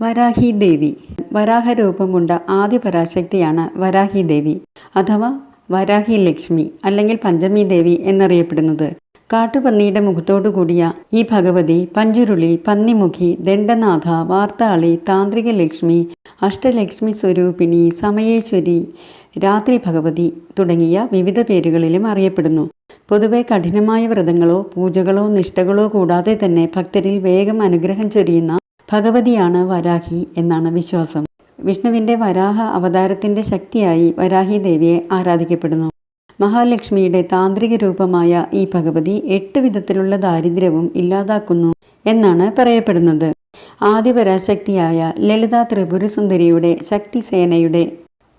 വരാഹി ദേവി വരാഹരൂപമുണ്ട ആദ്യ പരാശക്തിയാണ് വരാഹി ദേവി അഥവാ വരാഹി ലക്ഷ്മി അല്ലെങ്കിൽ പഞ്ചമി ദേവി എന്നറിയപ്പെടുന്നത്. കാട്ടുപന്നിയുടെ മുഖത്തോടു കൂടിയ ഈ ഭഗവതി പഞ്ചുരുളി പന്നിമുഖി ദണ്ഡനാഥ വാർത്താളി താന്ത്രിക ലക്ഷ്മി അഷ്ടലക്ഷ്മി സ്വരൂപിണി സമയേശ്വരി രാത്രി ഭഗവതി തുടങ്ങിയ വിവിധ പേരുകളിലും അറിയപ്പെടുന്നു. പൊതുവെ കഠിനമായ വ്രതങ്ങളോ പൂജകളോ നിഷ്ഠകളോ കൂടാതെ തന്നെ ഭക്തരിൽ വേഗം അനുഗ്രഹം ചൊരിയുന്ന ഭഗവതിയാണ് വരാഹി എന്നാണ് വിശ്വാസം. വിഷ്ണുവിന്റെ വരാഹ അവതാരത്തിന്റെ ശക്തിയായി വരാഹി ദേവിയെ ആരാധിക്കപ്പെടുന്നു. മഹാലക്ഷ്മിയുടെ താന്ത്രിക രൂപമായ ഈ ഭഗവതി എട്ട് വിധത്തിലുള്ള ദാരിദ്ര്യവും ഇല്ലാതാക്കുന്നു എന്നാണ് പറയപ്പെടുന്നത്. ആദിപരാശക്തിയായ ലളിത ത്രിപുരസുന്ദരിയുടെ ശക്തിസേനയുടെ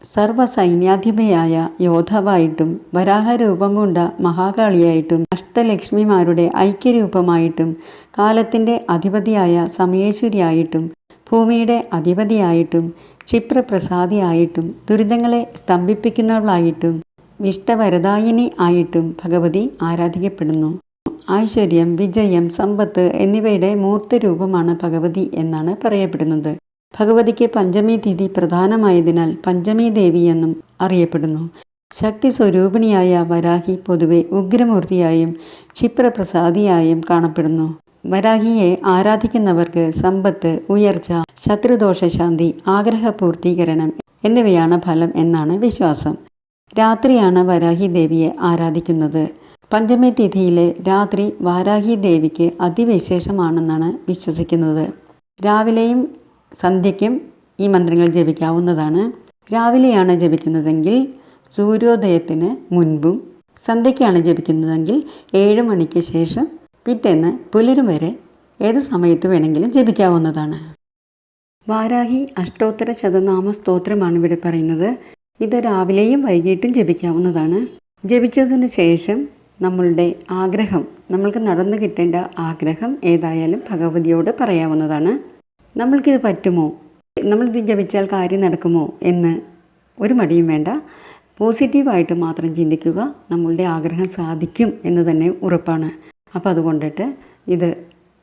സർവസൈന്യാധിപയായ യോധവായിട്ടും വരാഹരൂപം കൊണ്ട മഹാകാളിയായിട്ടും അഷ്ടലക്ഷ്മിമാരുടെ ഐക്യരൂപമായിട്ടും കാലത്തിന്റെ അധിപതിയായ സമയേശ്വരിയായിട്ടും ഭൂമിയുടെ അധിപതിയായിട്ടും ക്ഷിപ്രപ്രസാദിയായിട്ടും ദുരിതങ്ങളെ സ്തംഭിപ്പിക്കുന്നവളായിട്ടും വിഷ്ടവരദായിനി ആയിട്ടും ഭഗവതി ആരാധിക്കപ്പെടുന്നു. ഐശ്വര്യം വിജയം സമ്പത്ത് എന്നിവയുടെ മൂർത്തരൂപമാണ് ഭഗവതി എന്നാണ് പറയപ്പെടുന്നത്. ഭഗവതിക്ക് പഞ്ചമി തിഥി പ്രധാനമായതിനാൽ പഞ്ചമി ദേവി എന്നും അറിയപ്പെടുന്നു. ശക്തി സ്വരൂപിണിയായ വരാഹി പൊതുവെ ഉഗ്രമൂർത്തിയായും ക്ഷിപ്രപ്രസാദിയായും കാണപ്പെടുന്നു. വരാഹിയെ ആരാധിക്കുന്നവർക്ക് സമ്പത്ത് ഉയർച്ച ശത്രുദോഷശാന്തി ആഗ്രഹപൂർത്തീകരണം എന്നിവയാണ് ഫലം എന്നാണ് വിശ്വാസം. രാത്രിയാണ് വരാഹി ദേവിയെ ആരാധിക്കുന്നത്. പഞ്ചമി തിഥിയിലെ രാത്രി വാരാഹി ദേവിക്ക് അതിവിശേഷമാണെന്നാണ് വിശ്വസിക്കുന്നത്. രാവിലെയും സന്ധ്യയ്ക്കും ഈ മന്ത്രങ്ങൾ ജപിക്കാവുന്നതാണ്. രാവിലെയാണ് ജപിക്കുന്നതെങ്കിൽ സൂര്യോദയത്തിന് മുൻപും സന്ധ്യയ്ക്കാണ് ജപിക്കുന്നതെങ്കിൽ ഏഴ് മണിക്ക് ശേഷം പിറ്റേന്ന് പുലരും വരെ ഏത് സമയത്ത് വേണമെങ്കിലും ജപിക്കാവുന്നതാണ്. വാരാഹി അഷ്ടോത്തര ശതനാമ സ്തോത്രമാണ് ഇവിടെ പറയുന്നത്. ഇത് രാവിലെയും വൈകിട്ടും ജപിക്കാവുന്നതാണ്. ജപിച്ചതിനു ശേഷം നമ്മളുടെ ആഗ്രഹം നമ്മൾക്ക് നടന്നു കിട്ടേണ്ട ആഗ്രഹം ഏതായാലും ഭഗവതിയോട് പറയാവുന്നതാണ്. നമ്മൾക്കിത് പറ്റുമോ? നമ്മളിത് ജപിച്ചാൽ കാര്യം നടക്കുമോ എന്ന് ഒരു മടിയും വേണ്ട. പോസിറ്റീവായിട്ട് മാത്രം ചിന്തിക്കുക നമ്മളുടെ ആഗ്രഹം സാധിക്കും എന്ന് തന്നെ ഉറപ്പാണ്. അപ്പോൾ അതുകൊണ്ടിട്ട് ഇത്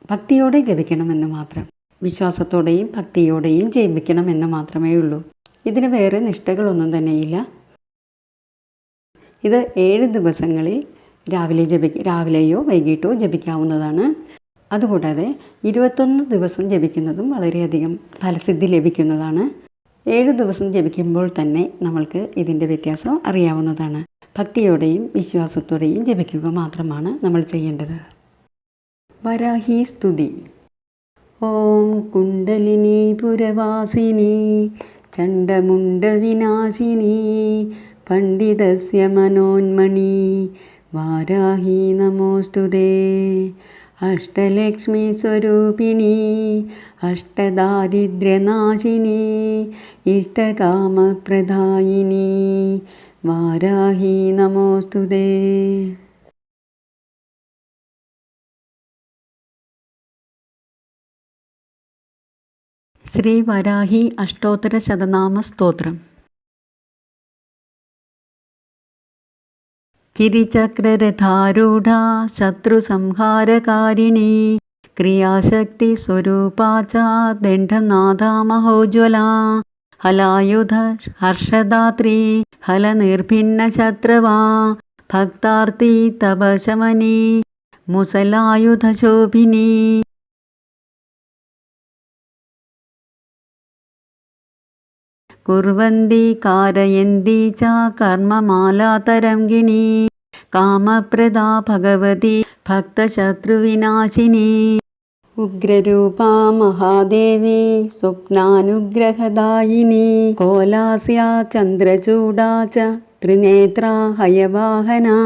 ഭക്തിയോടെ ജപിക്കണമെന്ന് മാത്രം വിശ്വാസത്തോടെയും ഭക്തിയോടെയും ജപിക്കണമെന്ന് മാത്രമേ ഉള്ളൂ. ഇതിന് വേറെ നിഷ്ഠകളൊന്നും തന്നെയില്ല ഇത് ഏഴ് ദിവസങ്ങളിൽ രാവിലെ ജപി രാവിലെയോ വൈകിട്ടോ ജപിക്കാവുന്നതാണ്. അതുകൂടാതെ ഇരുപത്തൊന്ന് ദിവസം ജപിക്കുന്നതും വളരെയധികം ഫലസിദ്ധി ലഭിക്കുന്നതാണ്. ഏഴ് ദിവസം ജപിക്കുമ്പോൾ തന്നെ നമ്മൾക്ക് ഇതിന്റെ വ്യത്യാസം അറിയാവുന്നതാണ്. ഭക്തിയോടെയും വിശ്വാസത്തോടെയും ജപിക്കുക മാത്രമാണ് നമ്മൾ ചെയ്യേണ്ടത്. വരാഹി സ്തുതി. ഓം കുണ്ടലിനി പുരവാസിനി ചണ്ഡമുണ്ടവിനാശിനി പണ്ഡിതസ്യ മനോന്മണി വാരാഹി നമോസ്തുതേ. അഷ്ടലക്ഷ്മി സ്വരൂപിണി അഷ്ടദാരിദ്ര്യനാശിനി ഇഷ്ടകാമപ്രദായിനി വാരാഹി നമോസ്തുതേ ശ്രീ വരാഹി അഷ്ടോത്തര ശതനാമ സ്തോത്രം. गिरिचक्ररथारूढा शत्रुसंहारकारिणी क्रियाशक्ति स्वरूपा च दण्डनाथा महोज्वला हलायुध हर्षदात्री हलनिर्भिन्नशत्रवा भक्तार्ती तपशमनी मुसलायुधशोभिनी कुर्वन्ती कारयन्ती च कर्ममालातरङ्गिणी कामप्रदा भगवती भक्तशत्रुविनाशिनी उग्ररूपा महादेवी स्वप्नानुग्रहदायिनी कोलास्या चन्द्रचूडा च त्रिनेत्रा हयवाहना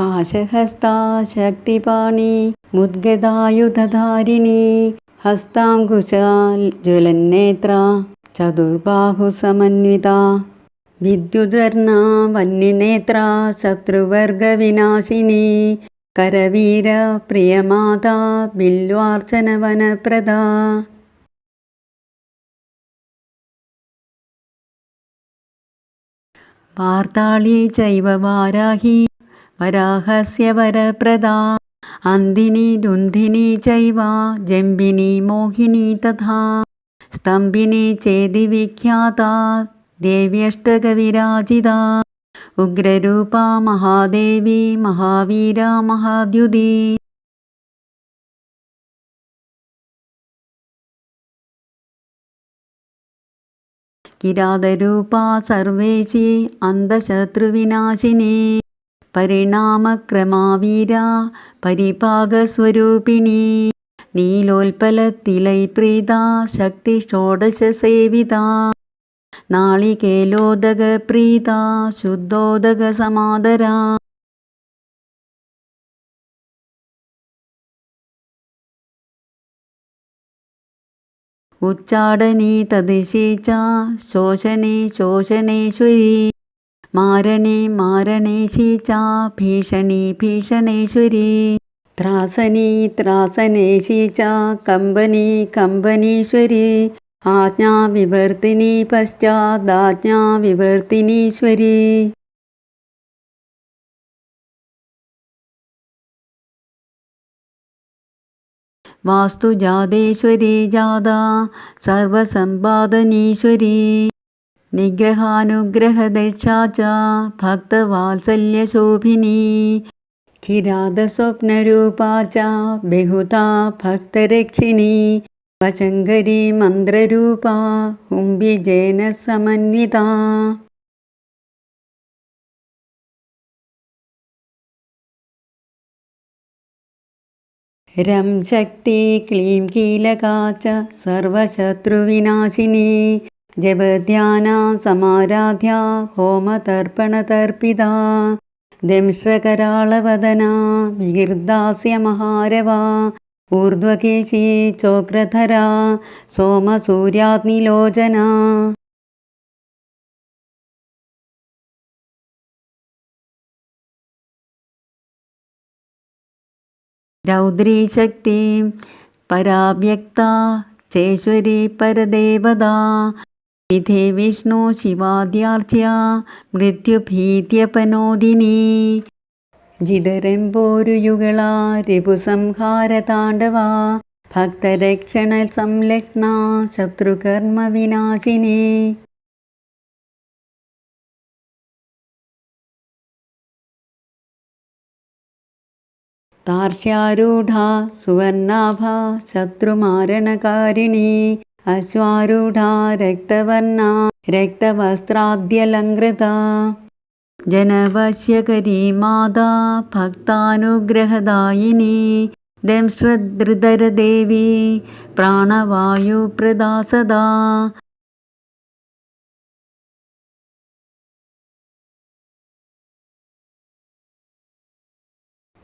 പാശഹസ്താ ശക്തിപാണി മുദ്ഗതായുധധാരിണി ഹസ്താംകുശാൽ ജ്വലന്നേത്ര ചതുർബാഹുസമന്വിത വിദ്യുധർണ വന്യനേത്ര ശത്രുവർഗവിനാശിനി കരവീര പ്രിയമാതാ ബില്വാർച്ചന വനപ്രദ വാർത്താളി ചൈവ വരാഹസ്യ വരപ്രദാ അന്തിനി രുന്ധിനി ചൈവ ജംബിനി മോഹിനി തഥാ. സ്തംഭിനി ചേതി വിഖ്യാത ദേവ്യഷ്ടകവിരാജിത. ഉഗ്രരൂപ മഹാദേവി മഹാവീര മഹാദ്യുതി. കിരാതരൂപ സർവേശി അന്ധശത്രുവിനാശിനി. പരിണാമക്രമാവീര പരിപാകസ്വരൂപിണി. നീലോൽപലത്തിലൈ പ്രീത ശക്തി ഷോഡശസേവിത. നാളികേലോദക പ്രീത ശുദ്ധോദക സമാദര. ഉച്ചാടനീ തദിശീച്ച ശോഷണേ ശോഷണേശ്വരി മാരണേ മാരണേ ശീച ഭീഷണി ഭീഷണേശ്വരി. ത്രാസനി ത്രാസനേ ശീച കമ്പനി കമ്പനീശ്വരി. ആജ്ഞാവിവർത്തിനി പശ്ചാദാജ്ഞാവിവർത്തിനീശ്വരി വാസ്തുജാതേശ്വരി ജാത സർവസമ്പാദനീശ്വരി. നിഗ്രഹാനുഗ്രഹദക്ഷാ ച ഭക്തവാത്സല്യശോഭിനി. കിരാതസ്വപ്നരൂപാ ച ബഹുതാ ഭക്തരക്ഷിണി. വശങ്കരി മന്ത്രരൂപാ ഹുംബിജേന സമന്വിത രം ശക്തി ക്ലീം കീലകാ ച സർവശത്രുവിനാശിനി. ജപധ്യാന സമാരാധ്യ ഹോമതർപ്പണതർപ്പിത ദംശ്രകരാളവദന വികീർദാസ്യ മഹാരവ ഊർധ്വകേശി ചോക്രധര സോമസൂര്യാഗ്നിലോചന. രൗദ്രീശക്തി പരാവ്യക്ത ചേശ്വരി പരദേവതാ വിധേ വിഷ്ണു ശിവാദ്യാർച്ച്യ മൃത്യുഭീത്യപനോദിനി ജിതരംപോരുയുകള രിപുസംഹാരതാണ്ഡവ ഭക്തരക്ഷണ സംലഗ്ന ശത്രുകർമ്മ വിനാശിനി താർഷ്യാരൂഢ സുവർണാഭ ശത്രുമാരണകാരിണി अश्वारूढा रक्तवर्णा रक्तवस्त्राद्यलङ्कृता। जनवश्यकरी माता भक्तानुग्रहदायिनी दंष्ट्रधृतरदेवी प्राणवायुप्रदा सदा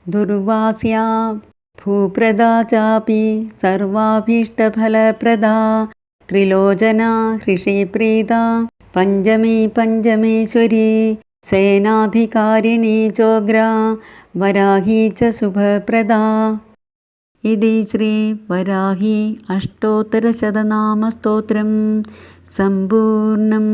दुर्वास्या ഭൂപ്രദാ ചാപി സർവാഭീഷ്ടഫലപ്രദാ. ത്രിലോചന ഹൃഷിപ്രീത പഞ്ചമീ പഞ്ചമേശ്വരി. സേനാധികാരിണി ചോഗ്ര. വരാഹി ച ശുഭപ്രദാ ഇതി ശ്രീ വരാഹി അഷ്ടോത്തരശതനാമസ്തോത്രം. സമ്പൂർണം